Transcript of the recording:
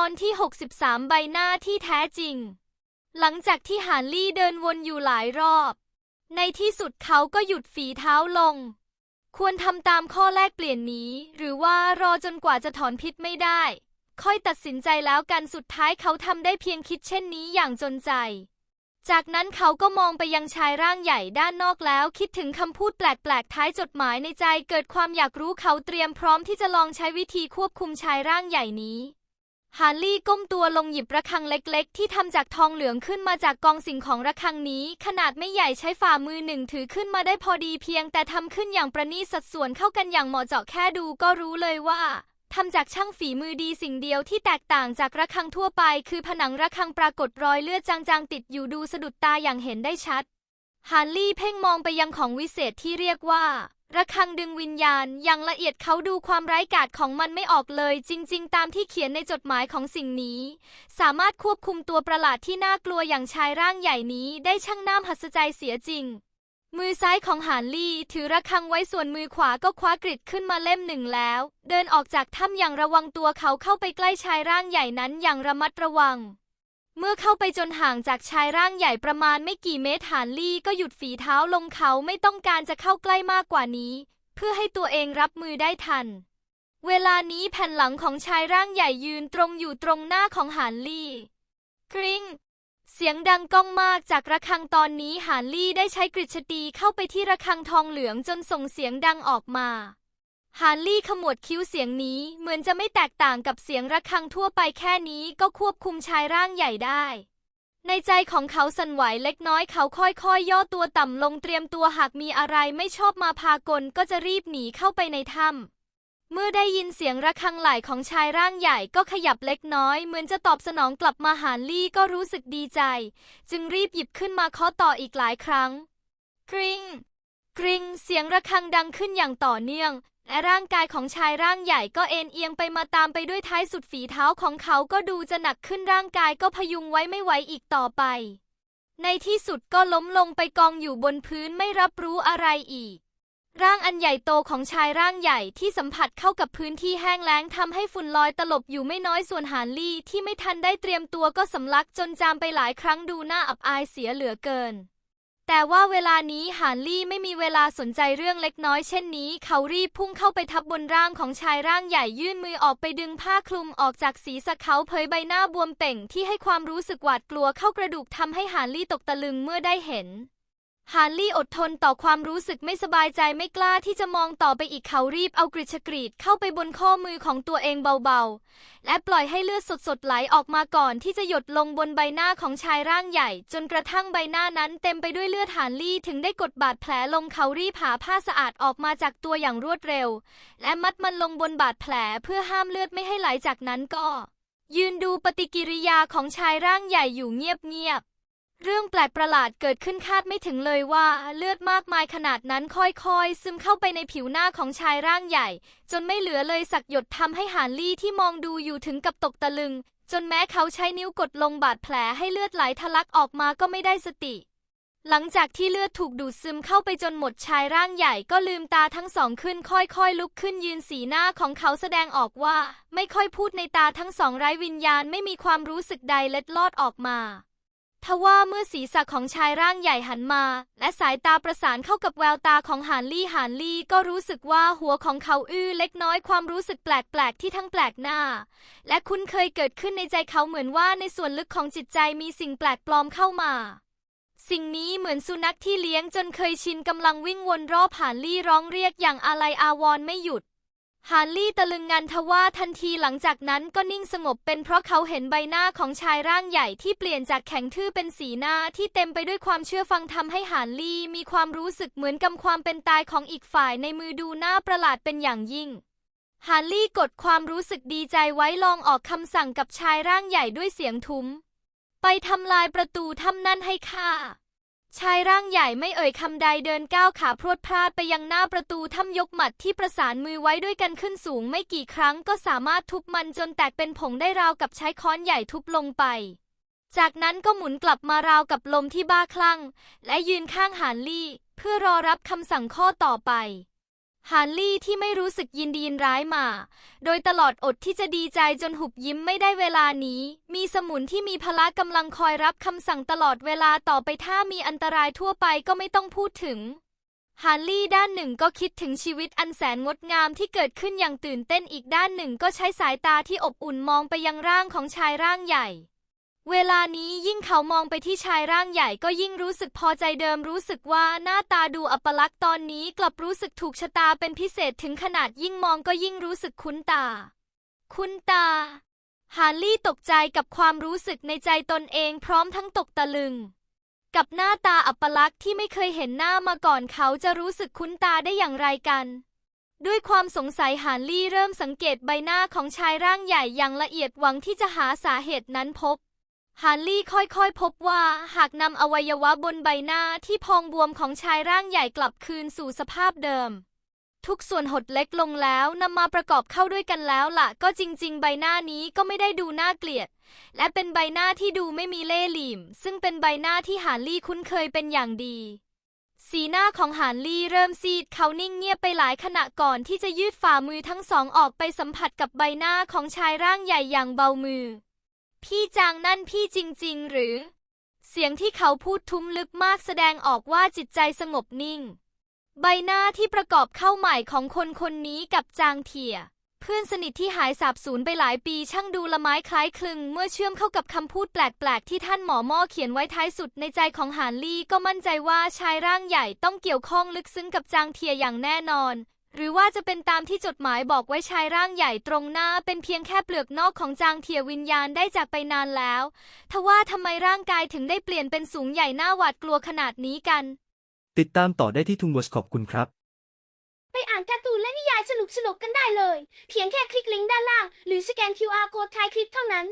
อนที่ 63 ใบหน้าที่แท้จริง หลังจากที่ฮาร์ลี่เดินวนอยู่หลายรอบ ในที่สุดเขาก็หยุดฝีเท้าลง ควรทำตามข้อแลกเปลี่ยนนี้ หรือว่ารอจนกว่าจะถอนพิษไม่ได้ ค่อยตัดสินใจแล้วกันสุดท้ายเขาทำได้เพียงคิดเช่นนี้อย่างจนใจ จากนั้นเขาก็มองไปยังชายร่างใหญ่ด้านนอกแล้ว คิดถึงคำพูดแปลกๆท้ายจดหมายในใจเกิดความอยากรู้เขาเตรียมพร้อมที่จะลองใช้วิธีควบคุมชายร่างใหญ่นี้ ฮาร์ลี่ก้มตัวลงหยิบระฆังเล็กๆ ที่ทำจากทองเหลืองขึ้นมาจากกองสิ่งของระฆังนี้ ขนาดไม่ใหญ่ใช้ฝ่ามือหนึ่งถือขึ้นมาได้พอดีเพียง แต่ทำขึ้นอย่างประณีตสัดส่วนเข้ากันอย่างเหมาะเจาะแค่ดูก็รู้เลยว่าทำจากช่างฝีมือดีสิ่งเดียวที่แตกต่างจากระฆังทั่วไป คือผนังระฆังปรากฏรอยเลือดจางๆ ติดอยู่ดูสะดุดตาอย่างเห็นได้ชัดฮาร์ลี่เพ่งมองไปยังของวิเศษที่เรียกว่า ระฆังดึงวิญญาณ อย่างละเอียดเขาดูความไร้กาจของมันไม่ออกเลย จริง ๆ ตามที่เขียนในจดหมายของสิ่งนี้ สามารถควบคุมตัวประหลาดที่น่ากลัวอย่างชายร่างใหญ่นี้ได้ช่างน่าหัศจรรย์เสียจริง มือซ้ายของฮานลี่ถือระฆังไว้ส่วนมือขวาก็คว้ากริดขึ้นมาเล่มหนึ่งแล้ว เดินออกจากถ้ำอย่างระวังตัวเขาเข้าไปใกล้ชายร่างใหญ่นั้นอย่างระมัดระวัง เมื่อเข้าไปจนห่างจากชายร่างใหญ่ประมาณไม่กี่เมตรฮานลี่ก็หยุดฝีเท้าลงเขาไม่ต้องการจะเข้าใกล้มากกว่านี้ เพื่อให้ตัวเองรับมือได้ทัน เวลานี้แผ่นหลังของชายร่างใหญ่ยืนตรงอยู่ตรงหน้าของฮานลี่กริงเสียงดังก้องมากจากระฆังตอนนี้ฮานลี่ได้ใช้กริชตีเข้าไปที่ระฆังทองเหลืองจนส่งเสียงดังออกมา ฮานลี่ขมวดคิ้วเสียงนี้เหมือนจะไม่แตกต่างกับเสียงระฆังทั่วไปแค่นี้ก็ควบคุมชายร่างใหญ่ได้ ในใจของเขาสั่นไหวเล็กน้อยเขาค่อยๆยย่อตัวต่ำลงเตรียมตัวหากมีอะไรไม่ชอบมาพากลก็จะรีบหนีเข้าไปในถ้ำเมื่อได้ยินเสียงระฆังไหลของชายร่างใหญ่ก็ขยับเล็กน้อย เหมือนจะตอบสนองกลับมาหานลี่ก็รู้สึกดีใจ จึงรีบหยิบขึ้นมาเคาะต่ออีกหลายครั้งกริงกริงเสียงระฆังดังขึ้นอย่างต่อเนื่อง และร่างกายของชายร่างใหญ่ก็เอ็นเอียงไปมาตามไปด้วยท้ายสุดฝีเท้าของเขาก็ดูจะหนักขึ้นร่างกายก็พยุงไว้ไม่ไหวอีกต่อไป ในที่สุดก็ล้มลงไปกองอยู่บนพื้นไม่รับรู้อะไรอีก ร่างอันใหญ่โตของชายร่างใหญ่ที่สัมผัสเข้ากับพื้นที่แห้งแล้งทำให้ฝุ่นลอยตลบอยู่ไม่น้อยส่วนหานลี่ที่ไม่ทันได้เตรียมตัวก็สำลักจนจามไปหลายครั้งดูน่าอับอายเสียเหลือเกิน แต่ว่าเวลานี้หานลี่ไม่มีเวลาสนใจเรื่องเล็กน้อยเช่นนี้ เขารีบพุ่งเข้าไปทับบนร่างของชายร่างใหญ่ยื่นมือออกไปดึงผ้าคลุมออกจากศีรษะเขาเผยใบหน้าบวมเป่งที่ให้ความรู้สึกหวาดกลัวเข้ากระดูกทำให้หานลี่ตกตะลึงเมื่อได้เห็น ฮาร์ลี่อดทนต่อความรู้สึกไม่สบายใจไม่กล้าที่จะมองต่อไปอีกเขารีบเอากริชกรีดเข้าไปบนข้อมือของตัวเองเบาๆ และปล่อยให้เลือดสดๆไหลออกมาก่อนที่จะหยดลงบนใบหน้าของชายร่างใหญ่ จนกระทั่งใบหน้านั้นเต็มไปด้วยเลือดฮาร์ลี่ถึงได้กดบาดแผลลงเขารีบหาผ้าสะอาดออกมาจากตัวอย่างรวดเร็ว และมัดมันลงบนบาดแผลเพื่อห้ามเลือดไม่ให้ไหลจากนั้นก็ ยืนดูปฏิกิริยาของชายร่างใหญ่อยู่เงียบๆ เรื่องแปลกประหลาดเกิดขึ้นคาดไม่ถึงเลยว่าเลือดมากมายขนาดนั้นค่อยๆ ซึมเข้าไปในผิวหน้าของชายร่างใหญ่ จนไม่เหลือเลยสักหยดทำให้หานลี่ที่มองดูอยู่ถึงกับตกตะลึง จนแม้เขาใช้นิ้วกดลงบาดแผลให้เลือดไหลทะลักออกมาก็ไม่ได้สติ หลังจากที่เลือดถูกดูดซึมเข้าไปจนหมดชายร่างใหญ่ก็ลืมตาทั้งสองขึ้นค่อยๆ ลุกขึ้นยืนสีหน้าของเขาแสดงออกว่า ไม่ค่อยพูดในตาทั้งสองไร้วิญญาณไม่มีความรู้สึกใดเล็ดลอดออกมา ทว่าเมื่อศีรษะของชายร่างใหญ่หันมา และสายตาประสานเข้ากับแววตาของหานลี่หานลี่ก็รู้สึกว่าหัวของเขาอื้อเล็กน้อยความรู้สึกแปลกๆที่ทั้งแปลกหน้า และคุ้นเคยเกิดขึ้นในใจเขาเหมือนว่าในส่วนลึกของจิตใจมีสิ่งแปลกปลอมเข้ามา สิ่งนี้เหมือนสุนัขที่เลี้ยงจนเคยชินกำลังวิ่งวนรอบหานลี่ร้องเรียกอย่างอาลัยอาวรณ์ไม่หยุด ฮานลี่ตะลึงงันทว่าทันทีหลังจากนั้นก็นิ่งสงบเป็นเพราะเขาเห็นใบหน้าของชายร่างใหญ่ที่เปลี่ยนจากแข็งทื่อเป็นสีหน้าที่เต็มไปด้วยความเชื่อฟังทำให้ฮานลี่มีความรู้สึกเหมือนกับความเป็นตายของอีกฝ่ายในมือดูน่าประหลาดเป็นอย่างยิ่งฮานลี่กดความรู้สึกดีใจไว้ลองออกคำสั่งกับชายร่างใหญ่ด้วยเสียงทุ้ม ไปทำลายประตูถ้ำนั่นให้ข้า ชายร่างใหญ่ไม่เอ่ยคำใดเดินก้าวขาพรวดพลาดไปยังหน้าประตูถ้ำยกหมัดที่ประสานมือไว้ด้วยกันขึ้นสูงไม่กี่ครั้งก็สามารถทุบมันจนแตกเป็นผงได้ราวกับใช้ค้อนใหญ่ทุบลงไป จากนั้นก็หมุนกลับมาราวกับลมที่บ้าคลั่ง และยืนข้างหานลี่ เพื่อรอรับคำสั่งข้อต่อไป ฮาร์ลี่ที่ไม่รู้สึกยินดียินร้ายมา โดยตลอดอดที่จะดีใจจนหุบยิ้มไม่ได้เวลานี้ มีสมุนที่มีพละกำลังคอยรับคำสั่งตลอดเวลาต่อไปถ้ามีอันตรายทั่วไปก็ไม่ต้องพูดถึงฮาร์ลี่ด้านหนึ่งก็คิดถึงชีวิตอันแสนงดงามที่เกิดขึ้นอย่างตื่นเต้นอีกด้านหนึ่งก็ใช้สายตาที่อบอุ่นมองไปยังร่างของชายร่างใหญ่ เวลานี้ยิ่งเขามองไปที่ชายร่างใหญ่ก็ยิ่งรู้สึกพอใจเดิมรู้สึกว่าหน้าตาดูอัปลักษณ์ตอนนี้กลับรู้สึกถูกชะตาเป็นพิเศษถึงขนาดยิ่งมองก็ยิ่งรู้สึกคุ้นตา คุ้นตา ฮาร์ลี่ตกใจกับความรู้สึกในใจตนเองพร้อมทั้งตกตะลึง กับหน้าตาอัปลักษณ์ที่ไม่เคยเห็นหน้ามาก่อนเขาจะรู้สึกคุ้นตาได้อย่างไรกันด้วยความสงสัยฮาร์ลี่เริ่มสังเกตใบหน้าของชายร่างใหญ่อย่างละเอียดหวังที่จะหาสาเหตุนั้นพบ ฮาร์ลี่ค่อยๆ พบว่าหากนำอวัยวะบนใบหน้าที่พองบวมของชายร่างใหญ่กลับคืนสู่สภาพเดิม ทุกส่วนหดเล็กลงแล้วนำมาประกอบเข้าด้วยกันแล้วล่ะ ก็จริงๆ ใบหน้านี้ก็ไม่ได้ดูน่าเกลียด และเป็นใบหน้าที่ดูไม่มีเล่ห์เหลี่ยม ซึ่งเป็นใบหน้าที่ฮาร์ลี่คุ้นเคยเป็นอย่างดี สีหน้าของฮาร์ลี่เริ่มซีดเขานิ่งเงียบไปหลายขณะก่อนที่จะยืดฝ่ามือทั้งสองออกไปสัมผัสกับใบหน้าของชายร่างใหญ่อย่างเบามือ พี่จางนั่นพี่จริง ๆ หรือ เสียงที่เขาพูดทุ้มลึกมากแสดงออกว่าจิตใจสงบนิ่ง ใบหน้าที่ประกอบเข้าใหม่ของคนคนนี้กับจางเถี่ยเพื่อนสนิทที่หายสาบสูญไปหลายปีช่างดูละไม้คล้ายคลึง เมื่อเชื่อมเข้ากับคำพูดแปลกๆ ที่ท่านหมอหม่อเขียนไว้ท้ายสุดในใจของหานลี่ก็มั่นใจว่าชายร่างใหญ่ต้องเกี่ยวข้องลึกซึ้งกับจางเทียอย่างแน่นอน หรือว่าจะเป็นตามที่จดหมายบอกไว้ชายร่างใหญ่ตรงหน้า เป็นเพียงแค่เปลือกนอกของจางเทียวิญญาณได้จากไปนานแล้ว ทว่าทำไมร่างกายถึงได้เปลี่ยนเป็นสูงใหญ่หน้าหวาดกลัวขนาดนี้กัน ติดตามต่อได้ที่ทุงวอชขอบคุณครับ ไปอ่านการ์ตูนและนิยายสนุกๆกันได้เลย เพียงแค่คลิกลิงก์ด้านล่าง หรือสแกน QR Code ท้ายคลิปเท่านั้น